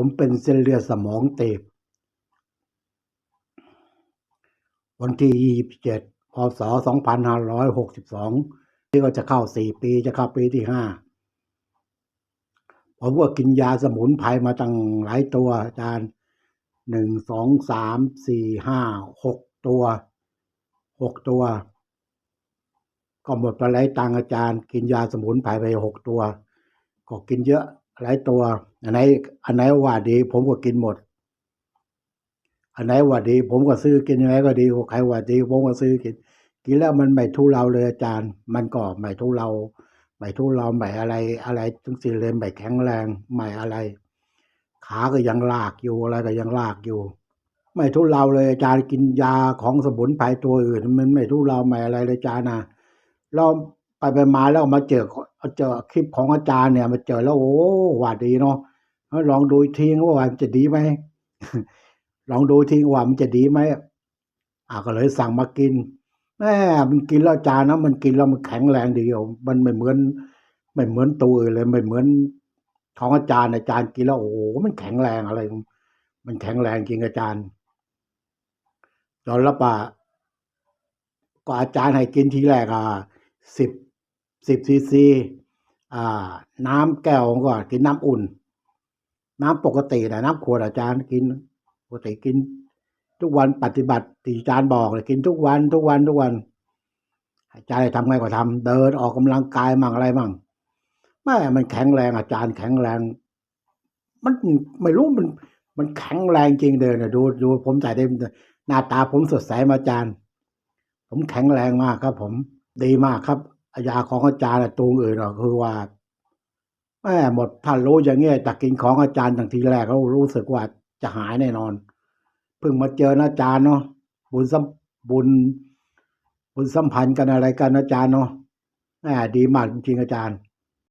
ผมเป็นเส้นเลือดสมองตีบ วันที่ 27 พศ 2562 นี่ก็จะเข้า 4 ปีจะเข้าปีที่ 5 ผมก็กินยาสมุนไพรมาตั้งหลายตัวอาจารย์หนึ่งสองสามสี่ห้าหกตัวหกตัว ก็หมดไปหลายตังอาจารย์ กินยาสมุนไพรไปหกตัว ก็กินเยอะหลายตัว อันไหนอันไหนว่าดี ผมก็กินหมด อันไหนว่าดี ผมก็ซื้อกินยังไงก็ดีใครว่าดี ผมก็ซื้อกิน กินแล้วมันไม่ทุเราเลยอาจารย์ มันก็ไม่ทุเราไม่ทุเราไม่อะไรอะไรทั้งสิ้นเลยไม่แข็งแรงไม่อะไร ขาก็ยังลากอยู่อะไรก็ยังลากอยู่ ไม่ทุเราเลยอาจารย์กินยาของสมุนไพรตัวอื่น มันไม่ทุเราไม่อะไรเลยอาจารย์นะเราไปไปมาแล้วมาเจอเจอคลิปของอาจารย์เนี่ยมาเจอแล้วโอ้หว่าดีเนาะ ลองดูอีกทีว่ามันจะดีไหมลองดูทิ้งว่ามันจะดีไหมอ่าก็เลยสั่งมากินแม่มันกินแล้วจารย์นะมันกินแล้วมันแข็งแรงดีอะมันไม่เหมือน ไม่เหมือนตัวอื่นเลยไม่เหมือนของอาจารย์อาจารย์กินแล้วโอ้โหมันแข็งแรงอะไร มันแข็งแรงจริงอาจารย์ยอมรับว่าก็อาจารย์ให้กินทีแรกอะสิบสิบซีซีอ่า น้ำแก้วก็กินน้ำอุ่น น้ำปกตินะน้ำขวดอาจารย์กินปกติกิน ทุกวันปฏิบัติที่อาจารย์บอกเลยกินทุกวันทุกวันทุกวัน อาจารย์ให้ทำไงก็ทำเดินออกกำลังกายมั่งอะไรมั่งแม่มันแข็งแรงอาจารย์แข็งแรง มันไม่รู้มัน มันแข็งแรงจริงเดินนะดูดูผมใส่ได้หน้าตาผมสดใสมาอาจารย์ ผมแข็งแรงมากครับ ผมดีมากครับยาญาของอาจารย์ตัวอื่นก็คือว่า ม่หมดถ้ารู้อย่างเงี้ยจากกินของอาจารย์ตั้งทีแรกเขารู้สึกว่าจะหายแน่นอนเพิ่งมาเจออาจารย์เนาะบุญสัมบุญบุญสัมพันธ์กันอะไรกันอาจารย์เนาะแหมดีมากจริงอาจารย์